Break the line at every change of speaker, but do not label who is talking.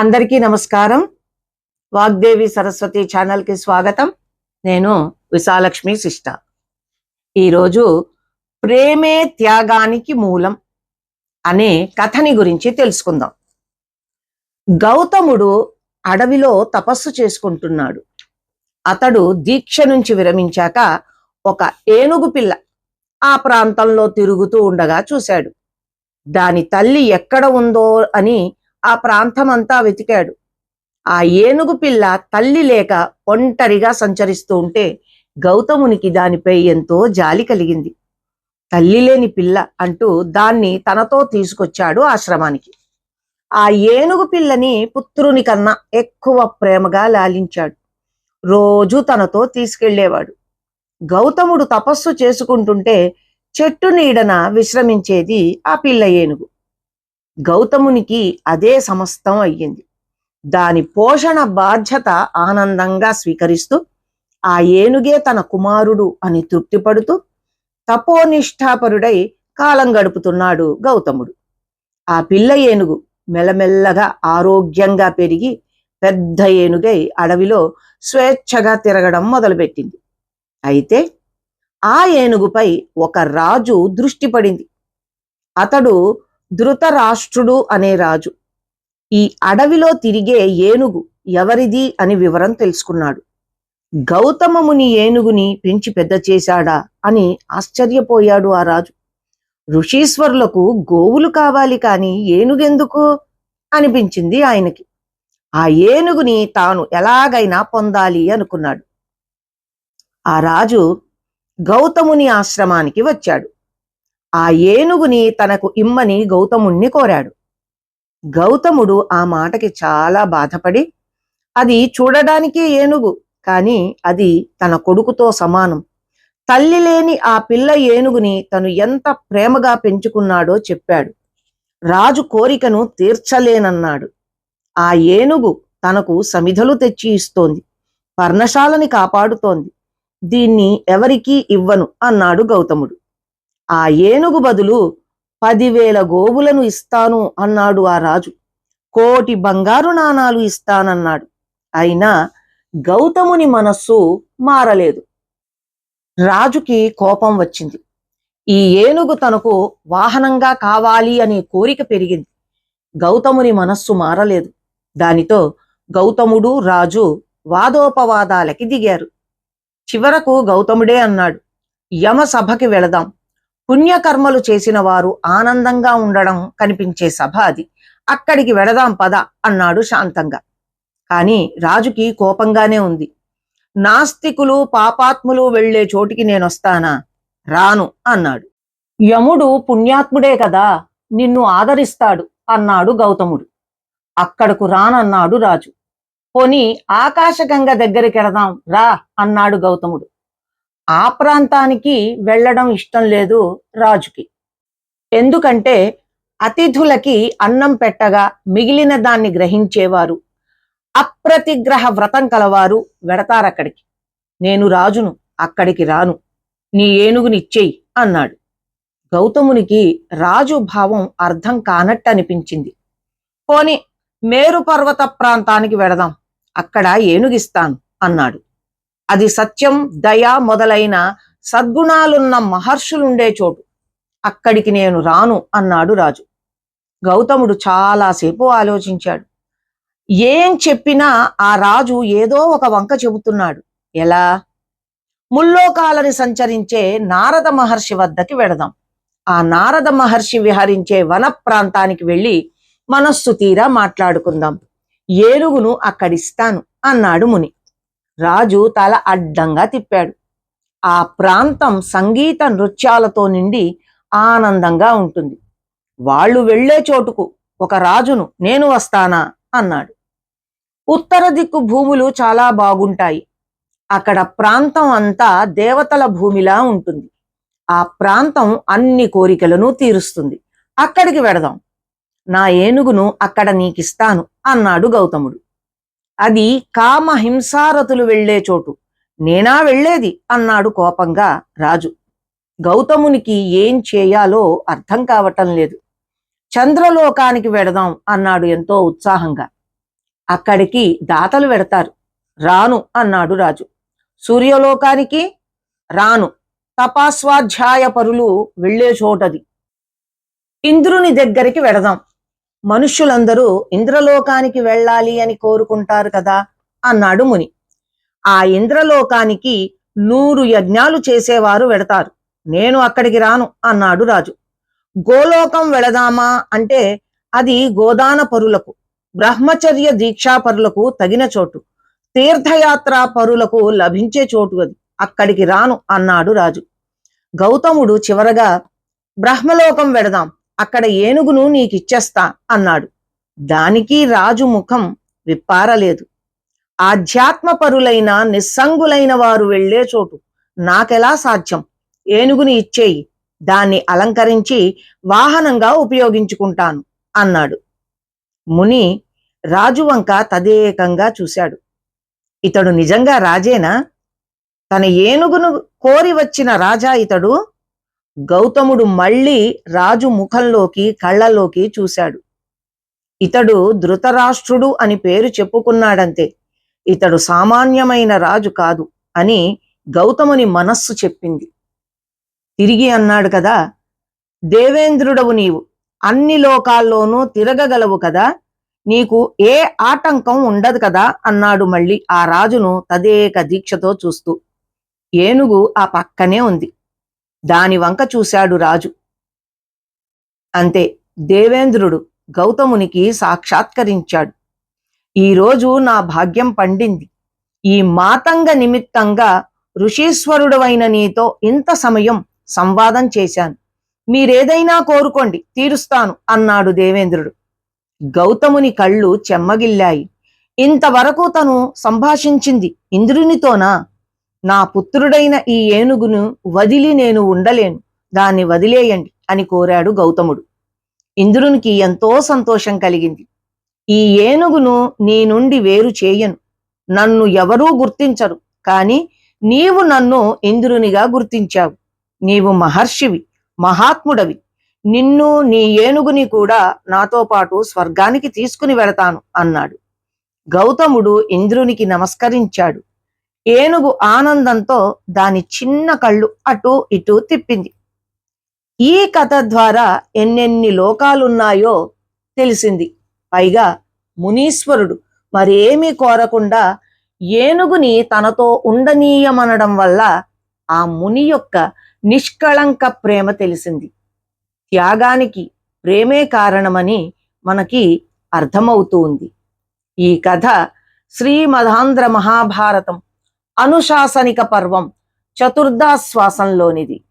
అందరికీ నమస్కారం. వాగ్దేవి సరస్వతి ఛానల్కి స్వాగతం. నేను విశాలక్ష్మి శిష్ట. ఈరోజు ప్రేమే త్యాగానికి మూలం అనే కథని గురించి తెలుసుకుందాం. గౌతముడు అడవిలో తపస్సు చేసుకుంటున్నాడు. అతడు దీక్ష నుంచి విరమించాక ఒక ఏనుగు పిల్ల ఆ ప్రాంతంలో తిరుగుతూ ఉండగా చూశాడు. దాని తల్లి ఎక్కడ ఉందో అని ఆ ప్రాంతమంతా వెతికాడు. ఆ ఏనుగు పిల్ల తల్లి లేక ఒంటరిగా సంచరిస్తూ ఉంటే గౌతమునికి దానిపై ఎంతో జాలి కలిగింది. తల్లి లేని పిల్ల అంటూ దాన్ని తనతో తీసుకొచ్చాడు ఆశ్రమానికి. ఆ ఏనుగు పిల్లని పుత్రుని కన్నా ఎక్కువ ప్రేమగా లాలించాడు. రోజు తనతో తీసుకెళ్ళేవాడు. గౌతముడు తపస్సు చేసుకుంటుంటే చెట్టు నీడన విశ్రమించేది ఆ పిల్ల ఏనుగు. గౌతమునికి అదే సమస్తం అయ్యింది. దాని పోషణ బాధ్యత ఆనందంగా స్వీకరిస్తూ ఆ ఏనుగే తన కుమారుడు అని తృప్తిపడుతూ తపోనిష్ఠాపరుడై కాలం గడుపుతున్నాడు గౌతముడు. ఆ పిల్ల ఏనుగు మెల్లమెల్లగా ఆరోగ్యంగా పెరిగి పెద్ద ఏనుగై అడవిలో స్వేచ్ఛగా తిరగడం మొదలుపెట్టింది. అయితే ఆ ఏనుగుపై ఒక రాజు దృష్టి పడింది. అతడు ధృతరాష్ట్రుడు అనే రాజు. ఈ అడవిలో తిరిగే ఏనుగు ఎవరిది అని వివరం తెలుసుకున్నాడు. గౌతమముని ఏనుగుని పెంచి పెద్ద చేశాడా అని ఆశ్చర్యపోయాడు ఆ రాజు. ఋషీశ్వరులకు గోవులు కావాలి కాని ఏనుగెందుకు? అనిపించింది ఆయనకి. ఆ ఏనుగుని తాను ఎలాగైనా పొందాలి అనుకున్నాడు. ఆ రాజు గౌతముని ఆశ్రమానికి వచ్చాడు. ఆ ఏనుగుని తనకు ఇమ్మని గౌతముణ్ణి కోరాడు. గౌతముడు ఆ మాటకి చాలా బాధపడి అది చూడడానికి ఏనుగు కాని అది తన కొడుకుతో సమానం. తల్లి లేని ఆ పిల్ల ఏనుగుని తను ఎంత ప్రేమగా పెంచుకున్నాడో చెప్పాడు. రాజు కోరికను తీర్చలేనన్నాడు. ఆ ఏనుగు తనకు సమిధలు తెచ్చి ఇస్తోంది పర్ణశాలని కాపాడుతోంది. దీన్ని ఎవరికీ ఇవ్వను అన్నాడు గౌతముడు. ఆ ఏనుగు బదులు పదివేల గోవులను ఇస్తాను అన్నాడు ఆ రాజు. కోటి బంగారు నాణాలు ఇస్తానన్నాడు. అయినా గౌతముని మనస్సు మారలేదు. రాజుకి కోపం వచ్చింది. ఈ ఏనుగు తనకు వాహనంగా కావాలి అనే కోరిక పెరిగింది. గౌతముని మనస్సు మారలేదు. దానితో గౌతముడు రాజు వాదోపవాదాలకి దిగారు. చివరకు గౌతముడే అన్నాడు యమ సభకి వెళదాం. పుణ్యకర్మలు చేసిన వారు ఆనందంగా ఉండడం కనిపించే సభ అది. అక్కడికి వెడదాం పద అన్నాడు శాంతంగా. కాని రాజుకి కోపంగానే ఉంది. నాస్తికులు పాపాత్ములు వెళ్ళే చోటికి నేనొస్తానా? రాను అన్నాడు. యముడు పుణ్యాత్ముడే కదా నిన్ను ఆదరిస్తాడు అన్నాడు గౌతముడు. అక్కడకు రానన్నాడు రాజు. పోని ఆకాశగంగ దగ్గరికి రా అన్నాడు గౌతముడు. ఆ ప్రాంతానికి వెళ్ళడం ఇష్టం లేదు రాజుకి. ఎందుకంటే అతిథులకి అన్నం పెట్టగా మిగిలిన దాన్ని గ్రహించేవారు. అప్రతిగ్రహ వ్రతం కలవారు వెడతారక్కడికి. నేను రాజును అక్కడికి రాను. నీ ఏనుగునిచ్చేయి అన్నాడు. గౌతమునికి రాజు భావం అర్థం కానట్టు అనిపించింది పోని మేరు పర్వత ప్రాంతానికి వెడదాం. అక్కడ ఏనుగిస్తాను అన్నాడు. అది సత్యం దయ మొదలైన సద్గుణాలున్న మహర్షులుండే చోటు. అక్కడికి నేను రాను అన్నాడు రాజు. గౌతముడు చాలాసేపు ఆలోచించాడు. ఏం చెప్పినా ఆ రాజు ఏదో ఒక వంక చెబుతున్నాడు. ఎలా? ముల్లోకాలని సంచరించే నారద మహర్షి వద్దకి వెడదాం. ఆ నారద మహర్షి విహరించే వన ప్రాంతానికి వెళ్ళి మనస్సు తీరా మాట్లాడుకుందాం. ఏనుగును అక్కడిస్తాను అన్నాడు ముని. రాజు తల అడ్డంగా తిప్పాడు. ఆ ప్రాంతం సంగీత నృత్యాలతో నిండి ఆనందంగా ఉంటుంది. వాళ్ళు వెళ్ళే చోటుకు ఒక రాజును నేను వస్తానా అన్నాడు. ఉత్తర దిక్కు భూములు చాలా బాగుంటాయి. అక్కడ ప్రాంతం అంతా దేవతల భూమిలా ఉంటుంది. ఆ ప్రాంతం అన్ని కోరికలను తీరుస్తుంది. అక్కడికి వెడదాం. నా ఏనుగును అక్కడ నీకిస్తాను అన్నాడు గౌతముడు. అది కామ హింసారతులు వెళ్ళే చోటు. నేనా వెళ్ళేది అన్నాడు కోపంగా రాజు. గౌతమునికి ఏం చేయాలో అర్థం కావటం లేదు. చంద్రలోకానికి వెడదాం అన్నాడు ఎంతో ఉత్సాహంగా. అక్కడికి దాతలు వెడతారు. రాను అన్నాడు రాజు. సూర్యలోకానికి రాను. తపాస్వాధ్యాయ పరులు వెళ్ళే చోటది. ఇంద్రుని దగ్గరికి వెడదాం. మనుష్యులందరూ ఇంద్రలోకానికి వెళ్ళాలి అని కోరుకుంటారు కదా అన్నాడు ముని. ఆ ఇంద్రలోకానికి నూరు యజ్ఞాలు చేసేవారు వెడతారు. నేను అక్కడికి రాను అన్నాడు రాజు. గోలోకం వెళదామా అంటే అది గోదాన పరులకు బ్రహ్మచర్య దీక్షా పరులకు తగిన చోటు తీర్థయాత్ర పరులకు లభించే చోటు అది. అక్కడికి రాను అన్నాడు రాజు. గౌతముడు చివరగా బ్రహ్మలోకం వెడదాం అక్కడ ఏనుగును నీకిచ్చేస్తా అన్నాడు. దానికి రాజు ముఖం విప్పారలేదు. ఆధ్యాత్మపరులైన నిస్సంగులైన వారు వెళ్ళే చోటు నాకెలా సాధ్యం? ఏనుగుని ఇచ్చేయి. దాన్ని అలంకరించి వాహనంగా ఉపయోగించుకుంటాను అన్నాడు. ముని రాజు వంక తదేకంగా చూశాడు. ఇతడు నిజంగా రాజేనా? తన ఏనుగును కోరి వచ్చిన రాజా ఇతడు గౌతముడు మళ్ళీ రాజు ముఖంలోకి కళ్ళలోకి చూశాడు. ఇతడు ధృతరాష్ట్రుడు అని పేరు చెప్పుకున్నాడంతే. ఇతడు సామాన్యమైన రాజు కాదు అని గౌతముని మనస్సు చెప్పింది. తిరిగి అన్నాడు కదా దేవేంద్రుడవు నీవు అన్ని లోకాల్లోనూ తిరగగలవు కదా నీకు ఏ ఆటంకం ఉండదు కదా అన్నాడు మళ్ళీ ఆ రాజును తదేక దీక్షతో చూస్తూ. ఏనుగు ఆ పక్కనే ఉంది. దాని వంక చూశాడు రాజు. అంతే దేవేంద్రుడు గౌతమునికి సాక్షాత్కరించాడు. ఈరోజు నా భాగ్యం పండింది. ఈ మాతంగ నిమిత్తంగా ఋషీశ్వరుడవైన నీతో ఇంత సమయం సంవాదం చేశాను. మీరేదైనా కోరుకోండి తీరుస్తాను అన్నాడు దేవేంద్రుడు. గౌతముని కళ్ళు చెమ్మగిల్లాయి. ఇంతవరకు తను సంభాషించింది ఇంద్రునితోనా? నా పుత్రుడైన ఈ ఏనుగును వదిలి నేను ఉండలేను. దాన్ని వదిలేయండి అని కోరాడు గౌతముడు. ఇంద్రునికి ఎంతో సంతోషం కలిగింది. ఈ ఏనుగును నీ నుండి వేరు చేయను. నన్ను ఎవరూ గుర్తించరు కాని నీవు నన్ను ఇంద్రునిగా గుర్తించావు. నీవు మహర్షివి మహాత్ముడవి. నిన్ను నీ ఏనుగుని కూడా నాతో పాటు స్వర్గానికి తీసుకుని వెళతాను అన్నాడు. గౌతముడు ఇంద్రునికి నమస్కరించాడు. ఏనుగు ఆనందంతో దాని చిన్న కళ్ళు అటు ఇటు తిప్పింది. ఈ కథ ద్వారా ఎన్నెన్ని లోకాలున్నాయో తెలిసింది. పైగా మునీశ్వరుడు మరేమీ కోరకుండా ఏనుగుని తనతో ఉండనీయమనడం వల్ల ఆ ముని యొక్క నిష్కళంక ప్రేమ తెలిసింది. త్యాగానికి ప్రేమే కారణమని మనకి అర్థమవుతూ ఉంది. ఈ కథ శ్రీమధాంధ్ర మహాభారతం అనుశాసనిక పర్వం చతుర్దాశ్వాసంలోనిది.